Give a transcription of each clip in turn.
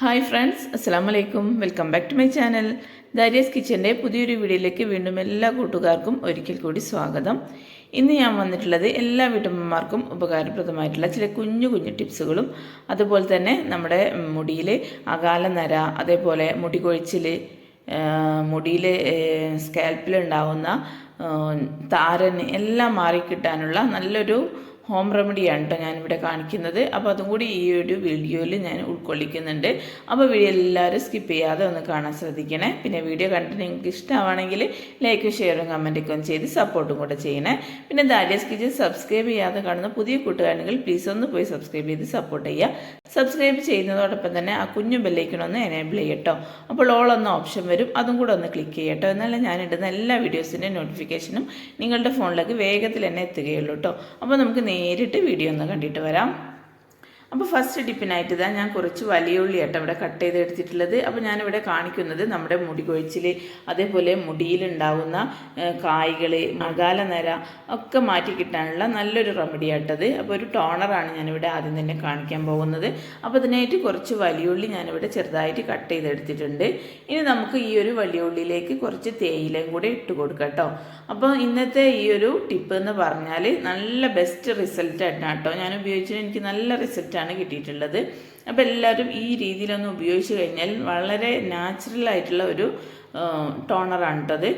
Hi friends അസ്സാം വലൈക്കും welcome back to my channel Darius കിച്ചന്റെ പുതിയൊരു വീഡിയോയിലേക്ക് വീണ്ടും എല്ലാ കൂട്ടുകാർക്കും ഒരിക്കൽ കൂടി സ്വാഗതം. ഇന്ന് ഞാൻ വന്നിട്ടുള്ളത് എല്ലാ വീട്ടമ്മമാർക്കും ഉപകാരപ്രദമായിട്ടുള്ള ചില കുഞ്ഞു കുഞ്ഞു ടിപ്സുകളും അതുപോലെ തന്നെ നമ്മുടെ മുടിയിൽ അകാല നര അതേപോലെ മുടി കൊഴിച്ചിൽ മുടിയിൽ സ്കാൽപ്പിലുണ്ടാവുന്ന താരന് എല്ലാം മാറിക്കിട്ടാനുള്ള നല്ലൊരു ഹോം റെമഡി റെമഡിയാണ് കേട്ടോ ഞാനിവിടെ കാണിക്കുന്നത്. അപ്പോൾ അതും കൂടി ഈ ഒരു വീഡിയോയിൽ ഞാൻ ഉൾക്കൊള്ളിക്കുന്നുണ്ട്. അപ്പോൾ വീഡിയോ എല്ലാവരും സ്കിപ്പ് ചെയ്യാതെ ഒന്ന് കാണാൻ ശ്രദ്ധിക്കണേ. പിന്നെ വീഡിയോ കണ്ടിട്ട് നിങ്ങൾക്ക് ഇഷ്ടമാണെങ്കിൽ ലൈക്കും ഷെയറും കമന്റൊക്കെ ഒന്ന് ചെയ്ത് സപ്പോർട്ടും കൂടെ ചെയ്യണേ. പിന്നെ ദാരിയസ് കിച്ചൻ സബ്സ്ക്രൈബ് ചെയ്യാതെ കാണുന്ന പുതിയ കൂട്ടുകാരെങ്കിൽ പ്ലീസ് ഒന്ന് പോയി സബ്സ്ക്രൈബ് ചെയ്ത് സപ്പോർട്ട് ചെയ്യുക. സബ്സ്ക്രൈബ് ചെയ്യുന്നതോടൊപ്പം തന്നെ ആ കുഞ്ഞു ബെല്ലൈക്കണൊന്ന് എനേബിൾ ചെയ്യട്ടോ. അപ്പോൾ ഓൾ എന്ന ഓപ്ഷൻ വരും. അതും കൂടെ ഒന്ന് ക്ലിക്ക് ചെയ്യട്ടോ. ഞാൻ ഇടുന്ന എല്ലാ വീഡിയോസിന്റെ നോട്ടിഫിക്കേഷനും നിങ്ങളുടെ ഫോണിലേക്ക് വേഗത്തിൽ തന്നെ എത്തുകയുള്ളൂ കേട്ടോ അപ്പോൾ നമുക്ക് നേരിട്ട് വീഡിയോ ഒന്ന് കണ്ടിട്ട് വരാം. അപ്പോൾ ഫസ്റ്റ് ഡിപ്പിനായിട്ട് ഇതാ ഞാൻ കുറച്ച് വലിയ ഉള്ളി ആട്ടോ ഇവിടെ കട്ട് ചെയ്ത് എടുത്തിട്ടുള്ളത് അപ്പോൾ ഞാനിവിടെ കാണിക്കുന്നത് നമ്മുടെ മുടി കൊഴിച്ചിൽ അതേപോലെ മുടിയിലുണ്ടാവുന്ന കായ്കൾ മകാല നര ഒക്കെ മാറ്റി കിട്ടാനുള്ള നല്ലൊരു റെമഡി ആട്ടത് അപ്പോൾ ഒരു ടോണറാണ് ഞാനിവിടെ ആദ്യം തന്നെ കാണിക്കാൻ പോകുന്നത്. അപ്പോൾ അതിനായിട്ട് കുറച്ച് വലിയ ഉള്ളി ഞാനിവിടെ ചെറുതായിട്ട് കട്ട് ചെയ്തെടുത്തിട്ടുണ്ട്. ഇനി നമുക്ക് ഈ ഒരു വലിയ ഉള്ളിയിലേക്ക് കുറച്ച് തേയിലയും കൂടെ ഇട്ട് കൊടുക്കാം കേട്ടോ. അപ്പോൾ ഇന്നത്തെ ഈ ഒരു ടിപ്പ് എന്ന് പറഞ്ഞാൽ നല്ല ബെസ്റ്റ് റിസൾട്ട് ആയിട്ടാണ് കേട്ടോ. ഞാൻ ഉപയോഗിച്ചിട്ട് എനിക്ക് നല്ല റിസൾട്ട് ആണ് കിട്ടിയിട്ടുള്ളത്. അപ്പോൾ എല്ലാവരും ഈ രീതിയിലൊന്ന് ഉപയോഗിച്ച് കഴിഞ്ഞാൽ വളരെ നാച്ചുറൽ ആയിട്ടുള്ള ഒരു ടോണറാണ് കേട്ടത്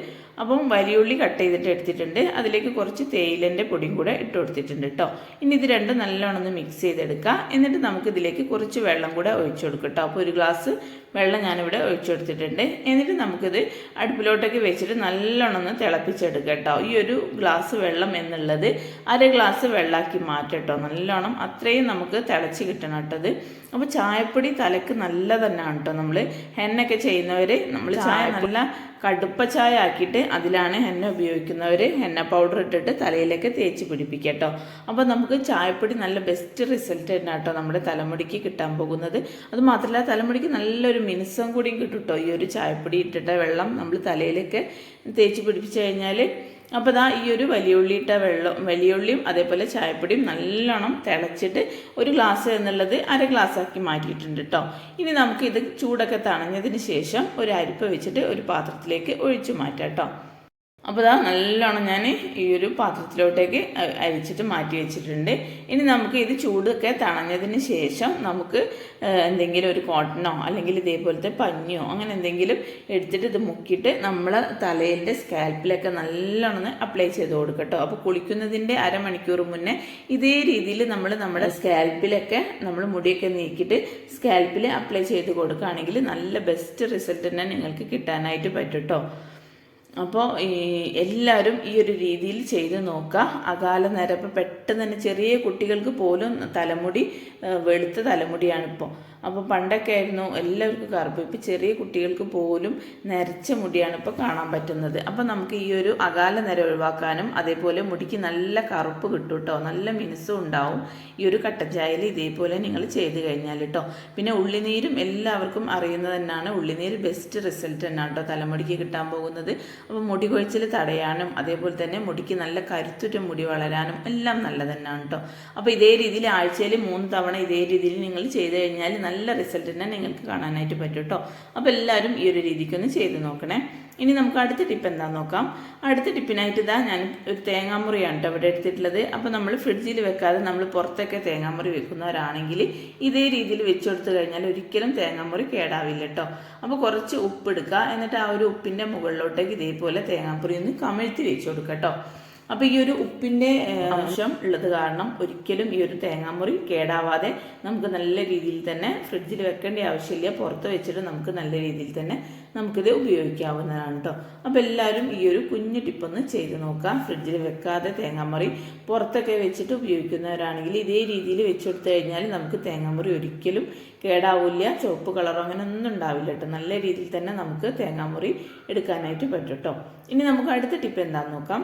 അപ്പം വലിയുള്ളി കട്ട് ചെയ്തിട്ട് എടുത്തിട്ടുണ്ട്. അതിലേക്ക് കുറച്ച് തേയിലന്റെ പൊടിയും കൂടെ ഇട്ട് കൊടുത്തിട്ടുണ്ട് കേട്ടോ ഇനി ഇത് രണ്ടും നല്ലോണം ഒന്ന് മിക്സ് ചെയ്തെടുക്കുക. എന്നിട്ട് നമുക്ക് ഇതിലേക്ക് കുറച്ച് വെള്ളം കൂടെ ഒഴിച്ചു കൊടുക്കുക കേട്ടോ അപ്പോൾ ഒരു ഗ്ലാസ് വെള്ളം ഞാനിവിടെ ഒഴിച്ചു കൊടുത്തിട്ടുണ്ട് എന്നിട്ട് നമുക്കിത് അടുപ്പിലോട്ടൊക്കെ വെച്ചിട്ട് നല്ലോണം ഒന്ന് തിളപ്പിച്ചെടുക്കുക കേട്ടോ. ഈ ഒരു ഗ്ലാസ് വെള്ളം എന്നുള്ളത് അര ഗ്ലാസ് വെള്ളമാക്കി മാറ്റട്ടോ. നല്ലോണം അത്രയും നമുക്ക് തിളച്ച് കിട്ടണം കേട്ടത് അപ്പോൾ ചായപ്പൊടി തലക്ക് നല്ല തന്നെയാണ് കേട്ടോ നമ്മൾ ഹെന്നൊക്കെ ചെയ്യുന്നവർ നമ്മൾ ചായ നല്ല കടുപ്പ ചായ ആക്കിയിട്ട് അതിലാണ് ഹെന്ന ഉപയോഗിക്കുന്നവർ ഹെന്ന പൗഡർ ഇട്ടിട്ട് തലയിലേക്ക് തേച്ച് പിടിപ്പിക്കുക കേട്ടോ. അപ്പോൾ നമുക്ക് ചായപ്പൊടി നല്ല ബെസ്റ്റ് റിസൾട്ട് തന്നെ കേട്ടോ നമ്മുടെ തലമുടിക്ക് കിട്ടാൻ പോകുന്നത്. അതുമാത്രമല്ല തലമുടിക്ക് നല്ലൊരു മിനുസം കൂടിയും കിട്ടും കേട്ടോ ഈ ഒരു ചായപ്പൊടി ഇട്ടിട്ട വെള്ളം നമ്മൾ തലയിലേക്ക് തേച്ച് പിടിപ്പിച്ച് കഴിഞ്ഞാൽ അപ്പോൾ ദാ ഈ ഒരു വലിയ ഇട്ട വെള്ളം വലിയ ഉള്ളിയും അതേപോലെ ചായപ്പൊടിയും നല്ലോണം തിളച്ചിട്ട് ഒരു ഗ്ലാസ് എന്നുള്ളത് അര ഗ്ലാസ് ആക്കി മാറ്റിയിട്ടുണ്ട് കേട്ടോ ഇനി നമുക്ക് ഇത് ചൂടൊക്കെ തണഞ്ഞതിന് ശേഷം ഒരു അരിപ്പ വെച്ചിട്ട് ഒരു പാത്രത്തിലേക്ക് ഒഴിച്ചു മാറ്റാം കേട്ടോ അപ്പോൾ ഇതാ നല്ലോണം ഞാൻ ഈ ഒരു പാത്രത്തിലോട്ടേക്ക് അരിച്ചിട്ട് മാറ്റി വെച്ചിട്ടുണ്ട്. ഇനി നമുക്ക് ഇത് ചൂടൊക്കെ തണഞ്ഞതിന് ശേഷം നമുക്ക് എന്തെങ്കിലും ഒരു കോട്ടണോ അല്ലെങ്കിൽ ഇതേപോലത്തെ പഞ്ഞിയോ അങ്ങനെ എന്തെങ്കിലും എടുത്തിട്ട് ഇത് മുക്കിയിട്ട് നമ്മൾ തലയിന്റെ സ്കാൽപ്പിലൊക്കെ നല്ലോണം അപ്ലൈ ചെയ്ത് കൊടുക്കട്ടോ. അപ്പോൾ കുളിക്കുന്നതിന്റെ അരമണിക്കൂർ മുന്നേ ഇതേ രീതിയിൽ നമ്മൾ നമ്മുടെ സ്കാൽപ്പിലൊക്കെ നമ്മൾ മുടിയൊക്കെ നീക്കിയിട്ട് സ്കാൽപ്പിൽ അപ്ലൈ ചെയ്ത് കൊടുക്കുകയാണെങ്കിൽ നല്ല ബെസ്റ്റ് റിസൾട്ട് തന്നെ നിങ്ങൾക്ക് കിട്ടാനായിട്ട് പറ്റും കേട്ടോ അപ്പോൾ ഈ എല്ലാവരും ഈ ഒരു രീതിയിൽ ചെയ്ത് നോക്കുക അകാല നിരപ്പ് പെട്ടെന്ന് തന്നെ ചെറിയ കുട്ടികൾക്ക് പോലും തലമുടി വെളുത്ത തലമുടിയാണ് ഇപ്പോൾ അപ്പോൾ പണ്ടൊക്കെ ആയിരുന്നു എല്ലാവർക്കും കറുപ്പ് ഇപ്പോൾ ചെറിയ കുട്ടികൾക്ക് പോലും നരച്ച മുടിയാണ് ഇപ്പോൾ കാണാൻ പറ്റുന്നത്. അപ്പോൾ നമുക്ക് ഈ ഒരു അകാല നിര ഒഴിവാക്കാനും അതേപോലെ മുടിക്ക് നല്ല കറുപ്പ് കിട്ടും കേട്ടോ നല്ല മിനുസും ഉണ്ടാവും. ഈ ഒരു കട്ടച്ചായൽ ഇതേപോലെ നിങ്ങൾ ചെയ്ത് കഴിഞ്ഞാൽ കേട്ടോ പിന്നെ ഉള്ളിനീരും എല്ലാവർക്കും അറിയുന്നത് തന്നെയാണ് ഉള്ളിനീര് ബെസ്റ്റ് റിസൾട്ട് തന്നെയാണ് കേട്ടോ തലമുടിക്ക് കിട്ടാൻ പോകുന്നത്. അപ്പോൾ മുടി കൊഴിച്ചിൽ തടയാനും അതേപോലെ തന്നെ മുടിക്ക് നല്ല കരുത്തുറ്റ മുടി വളരാനും എല്ലാം നല്ല തന്നെയാണ് കേട്ടോ അപ്പോൾ ഇതേ രീതിയിൽ ആഴ്ചയിൽ മൂന്ന് തവണ ഇതേ രീതിയിൽ നിങ്ങൾ ചെയ്ത് കഴിഞ്ഞാൽ നല്ല റിസൾട്ട് തന്നെ നിങ്ങൾക്ക് കാണാനായിട്ട് പറ്റും കേട്ടോ അപ്പോൾ എല്ലാവരും ഈ ഒരു രീതിക്കൊന്ന് ചെയ്ത് നോക്കണേ. ഇനി നമുക്ക് അടുത്ത ടിപ്പ് എന്താണെന്ന് നോക്കാം. അടുത്ത ടിപ്പിനായിട്ട് ഇതാ ഞാൻ ഒരു തേങ്ങാമുറിയാണ് കേട്ടോ ഇവിടെ എടുത്തിട്ടുള്ളത്. അപ്പോൾ നമ്മൾ ഫ്രിഡ്ജിൽ വെക്കാതെ നമ്മൾ പുറത്തൊക്കെ തേങ്ങാമുറി വെക്കുന്നവരാണെങ്കിൽ ഇതേ രീതിയിൽ വെച്ച് കൊടുത്തു കഴിഞ്ഞാൽ ഒരിക്കലും തേങ്ങാമുറി കേടാവില്ല കേട്ടോ അപ്പോൾ കുറച്ച് ഉപ്പ് എടുക്കുക. എന്നിട്ട് ആ ഒരു ഉപ്പിന്റെ മുകളിലോട്ടേക്ക് ഇതേപോലെ തേങ്ങാമുറി ഒന്ന് കമഴ്ത്തി വെച്ച് കൊടുക്കുക കേട്ടോ അപ്പോൾ ഈ ഒരു ഉപ്പിന്റെ അംശം ഉള്ളത് കാരണം ഒരിക്കലും ഈ ഒരു തേങ്ങാമുറി കേടാവാതെ നമുക്ക് നല്ല രീതിയിൽ തന്നെ ഫ്രിഡ്ജിൽ വെക്കേണ്ട ആവശ്യമില്ല. പുറത്ത് വെച്ചിട്ട് നമുക്ക് നല്ല രീതിയിൽ തന്നെ നമുക്കിത് ഉപയോഗിക്കാവുന്നതാണ് കേട്ടോ അപ്പോൾ എല്ലാവരും ഈ ഒരു കുഞ്ഞു ടിപ്പൊന്ന് ചെയ്ത് നോക്കാം. ഫ്രിഡ്ജിൽ വെക്കാതെ തേങ്ങാമുറി പുറത്തൊക്കെ വെച്ചിട്ട് ഉപയോഗിക്കുന്നവരാണെങ്കിൽ ഇതേ രീതിയിൽ വെച്ചെടുത്തു കഴിഞ്ഞാൽ നമുക്ക് തേങ്ങാമുറി ഒരിക്കലും കേടാവില്ല. ചുവപ്പ് കളറോ അങ്ങനെ ഒന്നും ഉണ്ടാവില്ല കേട്ടോ നല്ല രീതിയിൽ തന്നെ നമുക്ക് തേങ്ങാമുറി എടുക്കാനായിട്ട് പറ്റും കേട്ടോ ഇനി നമുക്ക് അടുത്ത ടിപ്പ് എന്താണെന്ന് നോക്കാം.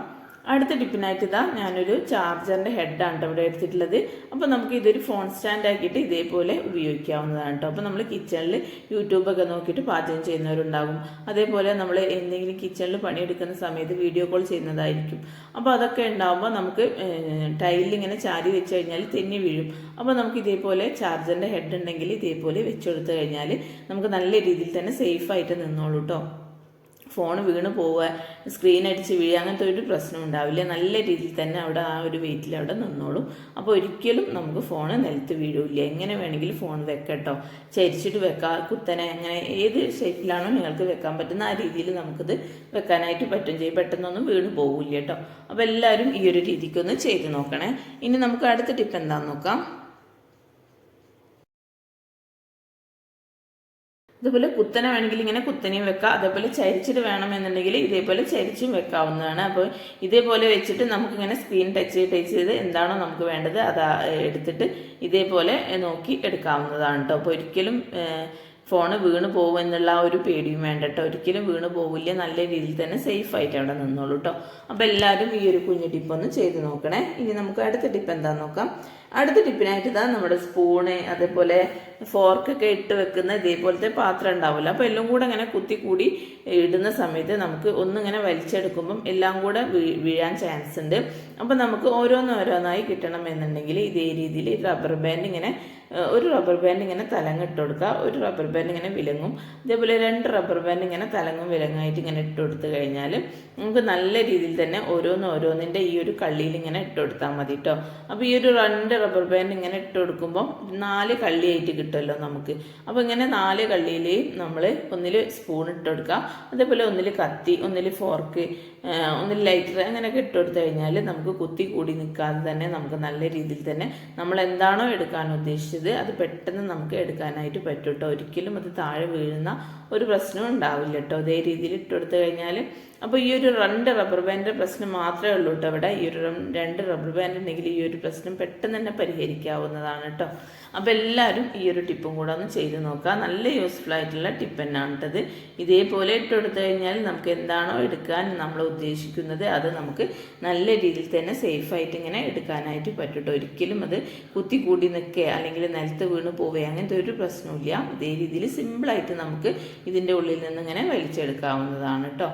അടുത്ത ടിപ്പിനായിട്ട് ഇതാ ഞാനൊരു ചാർജറിന്റെ ഹെഡാണ് ഇവിടെ എടുത്തിട്ടുള്ളത്. അപ്പോൾ നമുക്ക് ഇതൊരു ഫോൺ സ്റ്റാൻഡ് ആക്കിയിട്ട് ഇതേപോലെ ഉപയോഗിക്കാവുന്നതാണ് കേട്ടോ. അപ്പോൾ നമ്മൾ കിച്ചണിൽ യൂട്യൂബൊക്കെ നോക്കിയിട്ട് പാചകം ചെയ്യുന്നവരുണ്ടാകും. അതേപോലെ നമ്മൾ എന്തെങ്കിലും കിച്ചണിൽ പണിയെടുക്കുന്ന സമയത്ത് വീഡിയോ കോൾ ചെയ്യുന്നതായിരിക്കും. അപ്പോൾ അതൊക്കെ ഉണ്ടാകുമ്പോൾ നമുക്ക് ടൈലിൽ ഇങ്ങനെ ചാരി വെച്ച് കഴിഞ്ഞാൽ തെന്നി വീഴും. അപ്പോൾ നമുക്ക് ഇതേപോലെ ചാർജറിന്റെ ഹെഡ് ഉണ്ടെങ്കിൽ ഇതേപോലെ വെച്ചെടുത്ത് കഴിഞ്ഞാൽ നമുക്ക് നല്ല രീതിയിൽ തന്നെ സേഫായിട്ട് നിന്നോളൂ കേട്ടോ. ഫോൺ വീണ് പോവുക സ്ക്രീൻ അടിച്ച് വീഴുക അങ്ങനത്തെ ഒരു പ്രശ്നം ഉണ്ടാവില്ല. നല്ല രീതിയിൽ തന്നെ അവിടെ ആ ഒരു വെയിറ്റിൽ അവിടെ നിന്നോളും. അപ്പോൾ ഒരിക്കലും നമുക്ക് ഫോൺ നിലത്ത് വീഴില്ല. എങ്ങനെ വേണമെങ്കിലും ഫോൺ വെക്കട്ടോ. ചരിച്ചിട്ട് വെക്കാം. കുത്തനെ അങ്ങനെ ഏത് ഷേപ്പിലാണോ നിങ്ങൾക്ക് വെക്കാൻ പറ്റുന്ന ആ രീതിയിൽ നമുക്കിത് വെക്കാനായിട്ട് പറ്റും ചെയ്യും. പെട്ടെന്നൊന്നും വീണ് പോകില്ല കേട്ടോ. അപ്പോൾ എല്ലാവരും ഈ ഒരു രീതിക്കൊന്ന് ചെയ്ത് നോക്കണേ. ഇനി നമുക്ക് അടുത്ത ടിപ്പ് എന്താണെന്ന് നോക്കാം. ഇതുപോലെ കുത്തനെ വേണമെങ്കിൽ ഇങ്ങനെ കുത്തനെയും വെക്കാം. അതേപോലെ ചരിച്ചിട്ട് വേണമെന്നുണ്ടെങ്കിൽ ഇതേപോലെ ചരിച്ചും വെക്കാവുന്നതാണ്. അപ്പോൾ ഇതേപോലെ വെച്ചിട്ട് നമുക്കിങ്ങനെ സ്ക്രീൻ ടച്ച് ടച്ച് ചെയ്ത് എന്താണോ നമുക്ക് വേണ്ടത് അത് എടുത്തിട്ട് ഇതേപോലെ നോക്കി എടുക്കാവുന്നതാണ് കേട്ടോ. അപ്പോൾ ഒരിക്കലും ഫോണ് വീണ് പോകും എന്നുള്ള ആ ഒരു പേടിയും വേണ്ട കേട്ടോ ഒരിക്കലും വീണ് പോകില്ല നല്ല രീതിയിൽ തന്നെ സേഫ് ആയിട്ട് അവിടെ നിന്നോളൂ കേട്ടോ അപ്പോൾ എല്ലാവരും ഈ ഒരു കുഞ്ഞു ടിപ്പ് ഒന്ന് ചെയ്ത് നോക്കണേ. ഇനി നമുക്ക് അടുത്ത ടിപ്പ് എന്താണെന്ന് നോക്കാം. അടുത്ത ടിപ്പിനായിട്ട് ഇതാ നമ്മുടെ സ്പൂണ് അതേപോലെ ഫോർക്കൊക്കെ ഇട്ട് വെക്കുന്ന ഇതേപോലത്തെ പാത്രം ഉണ്ടാവില്ല അപ്പോൾ എല്ലാം കൂടെ അങ്ങനെ കുത്തി കൂടി ഇടുന്ന സമയത്ത് നമുക്ക് ഒന്നിങ്ങനെ വലിച്ചെടുക്കുമ്പം എല്ലാം കൂടെ വീഴാൻ ചാൻസ് ഉണ്ട്. അപ്പോൾ നമുക്ക് ഓരോന്നോരോന്നായി കിട്ടണം എന്നുണ്ടെങ്കിൽ ഇതേ രീതിയിൽ റബ്ബർ ബാൻഡ് ഇങ്ങനെ ഒരു റബ്ബർ ബാൻഡ് ഇങ്ങനെ തലങ്ങിട്ട് കൊടുക്കുക ഒരു റബ്ബർ ബാൻഡ് ഇങ്ങനെ വിലങ്ങും. ഇതേപോലെ രണ്ട് റബ്ബർ ബാൻഡ് ഇങ്ങനെ തലങ്ങും വിലങ്ങായിട്ട് ഇങ്ങനെ ഇട്ട് കൊടുത്തു കഴിഞ്ഞാൽ നമുക്ക് നല്ല രീതിയിൽ തന്നെ ഓരോന്ന് ഓരോന്നിന്റെ ഈ ഒരു കള്ളിയിൽ ഇങ്ങനെ ഇട്ട് കൊടുത്താൽ മതി കേട്ടോ അപ്പോൾ ഈ ഒരു രണ്ട് റബ്ബർ ബാൻഡ് ഇങ്ങനെ ഇട്ട് കൊടുക്കുമ്പോൾ നാല് കള്ളിയായിട്ട് കിട്ടുമല്ലോ നമുക്ക്. അപ്പോൾ ഇങ്ങനെ നാല് കള്ളിയിൽ നമ്മൾ ഒന്നിൽ സ്പൂൺ ഇട്ട് കൊടുക്കുക അതേപോലെ ഒന്നിൽ കത്തി ഒന്നിൽ ഫോർക്ക് ഒന്നിൽ ലൈറ്റർ അങ്ങനെയൊക്കെ ഇട്ട് കൊടുത്തു കഴിഞ്ഞാൽ നമുക്ക് കുത്തി കൂടി നിൽക്കാതെ തന്നെ നമുക്ക് നല്ല രീതിയിൽ തന്നെ നമ്മൾ എന്താണോ എടുക്കാൻ ഉദ്ദേശിച്ചത് അത് പെട്ടെന്ന് നമുക്ക് എടുക്കാനായിട്ട് പറ്റും കേട്ടോ ഒരിക്കലും അത് താഴെ വീഴുന്ന ഒരു പ്രശ്നവും ഉണ്ടാവില്ല കേട്ടോ അതേ രീതിയിൽ ഇട്ട് കഴിഞ്ഞാൽ അപ്പോൾ ഈ ഒരു രണ്ട് റബ്ബർ ബാൻഡ് പ്രശ്നം മാത്രമേ ഉള്ളൂ കേട്ടോ അവിടെ ഈ ഒരു രണ്ട് റബ്ബർ ബാൻഡ് ഉണ്ടെങ്കിൽ ഈ ഒരു പ്രശ്നം പെട്ടെന്ന് തന്നെ പരിഹരിക്കാവുന്നതാണ് കേട്ടോ അപ്പോൾ എല്ലാവരും ഈ ഒരു ടിപ്പും കൂടെ ഒന്ന് ചെയ്ത് നോക്കുക. നല്ല യൂസ്ഫുൾ ആയിട്ടുള്ള ടിപ്പ് തന്നെയാണ് കേട്ടത് ഇതേപോലെ ഇട്ട് കൊടുത്തു കഴിഞ്ഞാൽ നമുക്ക് എന്താണോ എടുക്കാൻ നമ്മൾ ഉദ്ദേശിക്കുന്നത് അത് നമുക്ക് നല്ല രീതിയിൽ തന്നെ സേഫായിട്ട് ഇങ്ങനെ എടുക്കാനായിട്ട് പറ്റും ഒരിക്കലും അത് കുത്തി കൂടി നിൽക്കുക അല്ലെങ്കിൽ നിലത്ത് വീണ് പോവുക അങ്ങനത്തെ ഒരു പ്രശ്നമില്ല ഇതേ രീതിയിൽ സിമ്പിളായിട്ട് നമുക്ക് ഇതിന്റെ ഉള്ളിൽ നിന്ന് ഇങ്ങനെ വലിച്ചെടുക്കാവുന്നതാണ് കേട്ടോ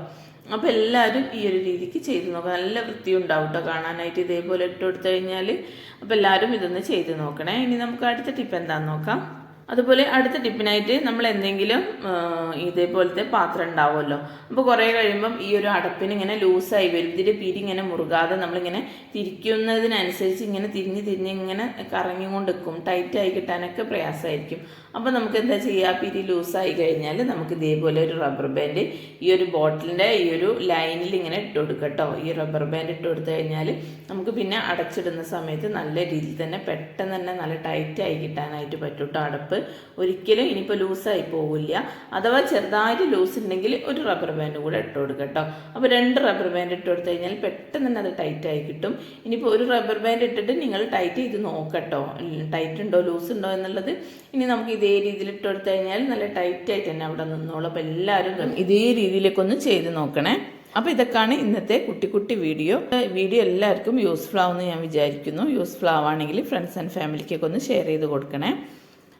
അപ്പോൾ എല്ലാവരും ഈ ഒരു രീതിക്ക് ചെയ്ത് നോക്കാം നല്ല വൃത്തി ഉണ്ടാവും കേട്ടോ കാണാനായിട്ട്. ഇതേപോലെ ഇട്ട് കൊടുത്തു കഴിഞ്ഞാൽ അപ്പോൾ എല്ലാവരും ഇതൊന്ന് ചെയ്ത് നോക്കണേ. ഇനി നമുക്ക് അടുത്ത ടിപ്പ് എന്താണെന്ന് നോക്കാം. അതുപോലെ അടുത്ത ടിപ്പിനായിട്ട് നമ്മൾ എന്തെങ്കിലും ഇതേപോലത്തെ പാത്രം ഉണ്ടാവുമല്ലോ. അപ്പോൾ കുറേ കഴിയുമ്പം ഈ ഒരു അടപ്പിന് ഇങ്ങനെ ലൂസായി വരും. ഇതിന്റെ പിരി ഇങ്ങനെ മുറുകാതെ നമ്മളിങ്ങനെ തിരിക്കുന്നതിനനുസരിച്ച് ഇങ്ങനെ തിരിഞ്ഞ് തിരിഞ്ഞ് ഇങ്ങനെ കറങ്ങിക്കൊണ്ട് നിൽക്കും ടൈറ്റായി കിട്ടാനൊക്കെ പ്രയാസമായിരിക്കും. അപ്പോൾ നമുക്ക് എന്താ ചെയ്യുക പിരി ലൂസായി കഴിഞ്ഞാൽ നമുക്ക് ഇതേപോലെ ഒരു റബ്ബർ ബാൻഡ് ഈ ഒരു ബോട്ടിലിന്റെ ഈ ഒരു ലൈനിൽ ഇങ്ങനെ ഇട്ട് കൊടുക്കട്ടോ ഈ റബ്ബർ ബാൻഡ് ഇട്ട് കൊടുത്തു കഴിഞ്ഞാൽ നമുക്ക് പിന്നെ അടച്ചിടുന്ന സമയത്ത് നല്ല രീതിയിൽ തന്നെ പെട്ടെന്ന് തന്നെ നല്ല ടൈറ്റായി കിട്ടാനായിട്ട് പറ്റും കേട്ടോ അടപ്പ്. ഒരിക്കലും ഇനിയിപ്പോൾ ലൂസായി പോവില്ല. അഥവാ ചെറുതായിട്ട് ലൂസ് ഉണ്ടെങ്കിൽ ഒരു റബ്ബർ ബാൻഡ് കൂടെ ഇട്ട് കൊടുക്കുക കേട്ടോ അപ്പോൾ രണ്ട് റബ്ബർ ബാൻഡ് ഇട്ട് കൊടുത്തു കഴിഞ്ഞാൽ പെട്ടെന്ന് തന്നെ അത് ടൈറ്റായി കിട്ടും. ഇനിയിപ്പോൾ ഒരു റബ്ബർ ബാൻഡ് ഇട്ടിട്ട് നിങ്ങൾ ടൈറ്റ് ചെയ്ത് നോക്കട്ടോ ടൈറ്റ് ഉണ്ടോ ലൂസ് ഉണ്ടോ എന്നുള്ളത് ഇനി നമുക്ക് ഇതേ രീതിയിൽ ഇട്ട് കൊടുത്തു കഴിഞ്ഞാൽ നല്ല ടൈറ്റ് തന്നെ അവിടെ നിന്നോളും. അപ്പോൾ എല്ലാവരും ഇതേ രീതിയിലേക്ക് ഒന്ന് ചെയ്ത് നോക്കണേ. അപ്പോൾ ഇതൊക്കെയാണ് ഇന്നത്തെ കുട്ടി കുട്ടി വീഡിയോ. വീഡിയോ എല്ലാവർക്കും യൂസ്ഫുൾ ആവുമെന്ന് ഞാൻ വിചാരിക്കുന്നു. യൂസ്ഫുൾ ആവുകയാണെങ്കിൽ ഫ്രണ്ട്സ് ആൻഡ് ഫാമിലിക്കൊക്കെ ഒന്ന് ഷെയർ ചെയ്ത് കൊടുക്കണേ.